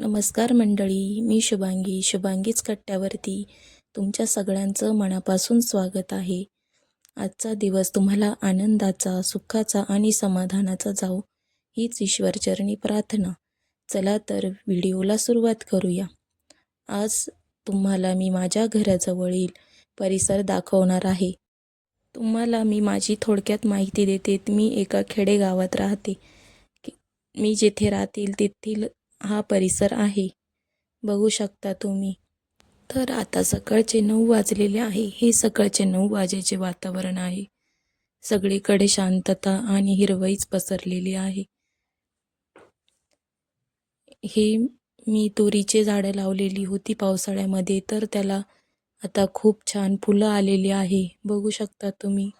नमस्कार मंडळी मी शुभांगी. शुभांगीच कट्ट्यावरती तुमच्या सगळ्यांचं मनापासून स्वागत आहे. आजचा दिवस तुम्हाला आनंदाचा सुखाचा आणि समाधानाचा जाऊ हीच ईश्वरचरणी प्रार्थना. चला तर व्हिडिओला सुरुवात करूया. आज तुम्हाला मी माझ्या घराजवळील परिसर दाखवणार आहे. तुम्हाला मी माझी थोडक्यात माहिती देते. मी एका खेडेगावात राहते. की- मी जेथे राहतील तेथील हा परिसर आहे. बघू शकता तुम्ही. तर आता सकाळचे नऊ वाजलेले आहे. हे सकाळचे नऊ वाजेचे वातावरण आहे. सगळीकडे शांतता आणि हिरवईच पसरलेली आहे. हे मी तुरीचे झाडं लावलेली होती पावसाळ्यामध्ये तर त्याला आता खूप छान फुलं आलेली आहे. बघू शकता तुम्ही.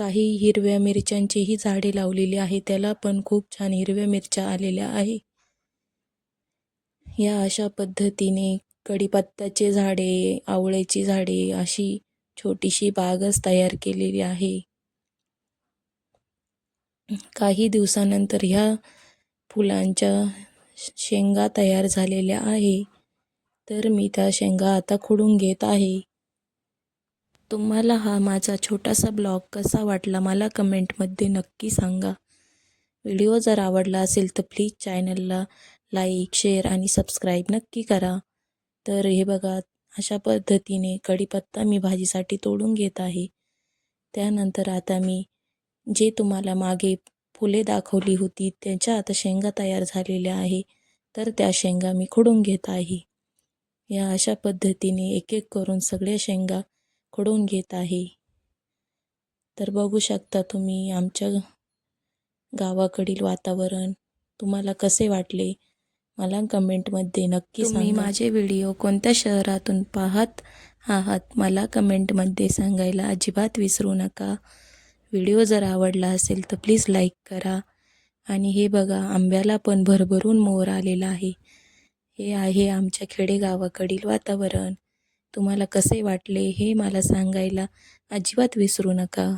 काही हिरव्या मिरच्यांचीही झाडे लावलेली आहे. त्याला पण खूप छान हिरव्या मिरच्या आलेल्या आहे. या अशा पद्धतीने कढीपत्त्याचे झाडे आवळ्याची झाडे अशी छोटीशी बागच तयार केलेली आहे. काही दिवसानंतर ह्या फुलांच्या शेंगा तयार झालेल्या आहे. तर मी त्या शेंगा आता खुडून घेत आहे. तुम्हाला हा माझा छोटासा ब्लॉग कसा वाटला मला कमेंटमध्ये नक्की सांगा. व्हिडिओ जर आवडला असेल तर प्लीज चॅनलला लाईक शेअर आणि सबस्क्राईब नक्की करा. तर हे बघा अशा पद्धतीने कढीपत्ता मी भाजीसाठी तोडून घेत आहे. त्यानंतर आता मी जे तुम्हाला मागे फुले दाखवली होती त्यांच्या आता शेंगा तयार झालेल्या आहे तर त्या शेंगा मी खोडून घेत आहे. या अशा पद्धतीने एक एक करून सगळ्या शेंगा खुडून घेत आहे. तर बघू शकता तुम्ही आमच्या गावाकडील वातावरण तुम्हाला कसे वाटले? मला कमेंटमध्ये नक्की तुम्ही माझे व्हिडिओ कोणत्या शहरातून पाहत आहात? मला कमेंटमध्ये सांगायला अजिबात विसरू नका. व्हिडिओ जर आवडला असेल तर प्लीज लाईक करा. आणि हे बघा आंब्याला पण भरभरून मोर आलेला आहे. हे आहे आमच्या खेडेगावाकडील वातावरण. तुम्हाला कसे वाटले हे मला सांगायला अजिबात विसरू नका.